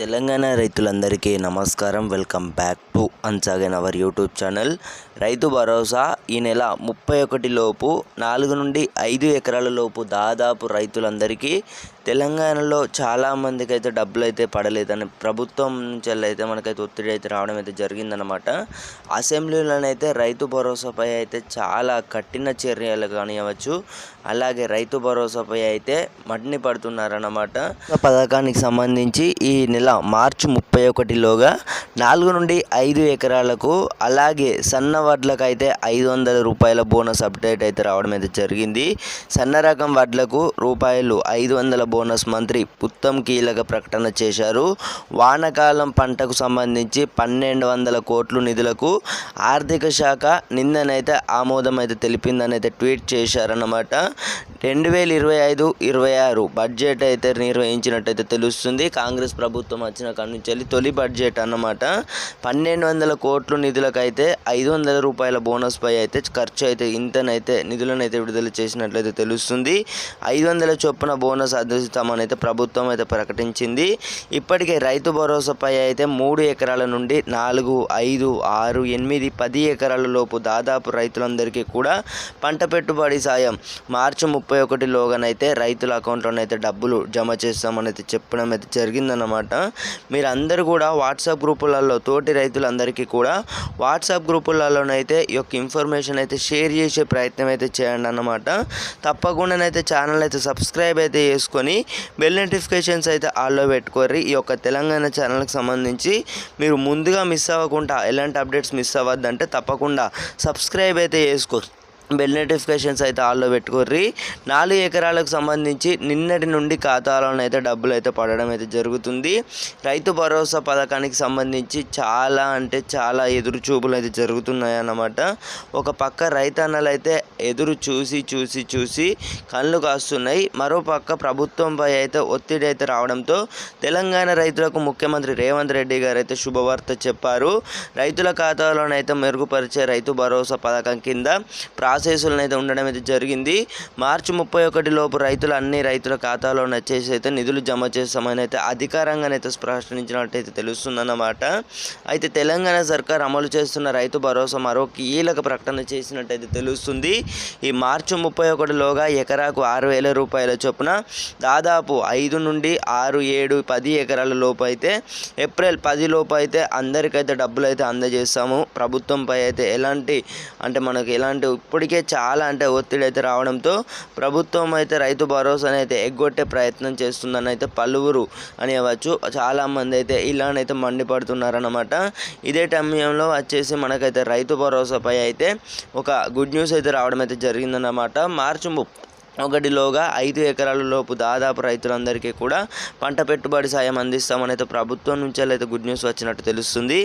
తెలంగాణ రైతులందరికీ నమస్కారం. Welcome back to అన్సాగన్ our YouTube channel. Rythu Bharosa ఈ నెల ముప్పై ఒకటి లోపు నాలుగు నుండి ఐదు ఎకరాల లోపు దాదాపు రైతులందరికీ తెలంగాణలో చాలామందికి అయితే డబ్బులు అయితే పడలేదని ప్రభుత్వం నుంచి అయితే మనకైతే ఒత్తిడి అయితే రావడం అయితే జరిగిందనమాట అసెంబ్లీలోనైతే రైతు భరోసాపై అయితే చాలా కఠిన చర్యలు కానివ్వచ్చు అలాగే రైతు భరోసాపై అయితే మట్టిని పడుతున్నారన్నమాట. పథకానికి సంబంధించి ఈ నెల మార్చి ముప్పై ఒకటిలోగా నాలుగు నుండి ఐదు ఎకరాలకు అలాగే సన్న వడ్లకు అయితే ఐదు వందల రూపాయల బోనస్ అప్డేట్ అయితే రావడం అయితే జరిగింది. సన్న రకం వడ్లకు రూపాయలు ఐదు వందల బోనస్ మంత్రి ఉత్తమ్ కీలక ప్రకటన చేశారు. వానాకాలం పంటకు సంబంధించి పన్నెండు వందల కోట్లు నిధులకు ఆర్థిక శాఖ నిన్ననైతే ఆమోదం అయితే తెలిపిందని అయితే ట్వీట్ చేశారన్నమాట. రెండు వేల ఇరవై ఐదు ఇరవై ఆరు బడ్జెట్ అయితే నిర్వహించినట్టయితే తెలుస్తుంది. కాంగ్రెస్ ప్రభుత్వం వచ్చిన కాడ నుంచి వెళ్ళి తొలి బడ్జెట్ అన్నమాట. పన్నెండు వందల కోట్లు నిధులకైతే ఐదు వందల రూపాయల బోనస్ పై అయితే ఖర్చు అయితే ఇంతనైతే నిధులను అయితే విడుదల చేసినట్లయితే తెలుస్తుంది. ఐదు వందల చొప్పున బోనస్ అందిస్తామని అయితే ప్రభుత్వం అయితే ప్రకటించింది. ఇప్పటికే రైతు భరోసాపై అయితే మూడు ఎకరాల నుండి నాలుగు ఐదు ఆరు ఎనిమిది పది ఎకరాల లోపు దాదాపు రైతులందరికీ కూడా పంట పెట్టుబడి సాయం. మార్చి ముప్పై ఒకటిలోగానైతే రైతుల అకౌంట్లోనైతే డబ్బులు జమ చేస్తామని అయితే చెప్పడం అయితే జరిగిందన్నమాట. మీరందరూ కూడా వాట్సాప్ గ్రూపులలో తోటి రైతులందరికీ కూడా వాట్సాప్ గ్రూపులలోనైతే ఈ యొక్క ఇన్ఫర్మేషన్ అయితే షేర్ చేసే ప్రయత్నం అయితే చేయండి అన్నమాట. తప్పకుండానైతే ఛానల్ అయితే సబ్స్క్రైబ్ అయితే చేసుకొని బెల్ నోటిఫికేషన్స్ అయితే ఆల్లో పెట్టుకోర్రి. ఈ యొక్క తెలంగాణ ఛానల్కి సంబంధించి మీరు ముందుగా మిస్ అవ్వకుండా ఎలాంటి అప్డేట్స్ మిస్ అవ్వద్దంటే తప్పకుండా సబ్స్క్రైబ్ అయితే చేసుకో బెల్ నోటిఫికేషన్స్ అయితే ఆల్లో పెట్టుకోర్రి. నాలుగు ఎకరాలకు సంబంధించి నిన్నటి నుండి ఖాతాలోనైతే అయితే డబ్బులు అయితే పడడం అయితే జరుగుతుంది. రైతు భరోసా పథకానికి సంబంధించి చాలా అంటే చాలా ఎదురు చూపులు అయితే జరుగుతున్నాయి అన్నమాట. ఒక పక్క రైతన్నలు అయితే ఎదురు చూసి చూసి చూసి కళ్ళు కాస్తున్నాయి. మరో పక్క ప్రభుత్వంపై అయితే ఒత్తిడి అయితే రావడంతో తెలంగాణ రైతులకు ముఖ్యమంత్రి రేవంత్ రెడ్డి గారు అయితే శుభవార్త చెప్పారు. రైతుల ఖాతాలోనైతే మెరుగుపరిచే రైతు భరోసా పథకం కింద ప్రా ప్రాసెస్లను అయితే ఉండడం అయితే జరిగింది. మార్చి ముప్పై ఒకటి లోపు రైతులు అన్ని రైతుల ఖాతాలో వచ్చేసి అయితే నిధులు జమ చేస్తామని అయితే అధికారంగానైతే ప్రశ్నించినట్టయితే తెలుస్తుందన్నమాట. అయితే తెలంగాణ సర్కార్ అమలు చేస్తున్న రైతు భరోసా మరో కీలక ప్రకటన చేసినట్టయితే తెలుస్తుంది. ఈ మార్చి ముప్పై ఒకటిలోగా ఎకరాకు ఆరు వేల రూపాయల చొప్పున దాదాపు ఐదు నుండి ఆరు ఏడు పది ఎకరాల లోపు అయితే ఏప్రిల్ పది లోపు అయితే అందరికైతే డబ్బులు అయితే అందజేస్తాము. ప్రభుత్వంపై అయితే ఎలాంటి అంటే మనకు ఎలాంటి ఇప్పటికే చాలా అంటే ఒత్తిడి అయితే రావడంతో ప్రభుత్వం అయితే రైతు భరోసాని అయితే ఎగ్గొట్టే ప్రయత్నం చేస్తుందని అయితే పలువురు అనేవచ్చు. చాలామంది అయితే ఇలానైతే మండిపడుతున్నారన్నమాట. ఇదే సమయంలో వచ్చేసి మనకైతే రైతు భరోసాపై అయితే ఒక గుడ్ న్యూస్ అయితే రావడం అయితే జరిగిందన్నమాట. మార్చి ఒకటిలోగా ఐదు ఎకరాల లోపు దాదాపు రైతులందరికీ కూడా పంట పెట్టుబడి సాయం అందిస్తామని అయితే ప్రభుత్వం నుంచి అయితే గుడ్ న్యూస్ వచ్చినట్టు తెలుస్తుంది.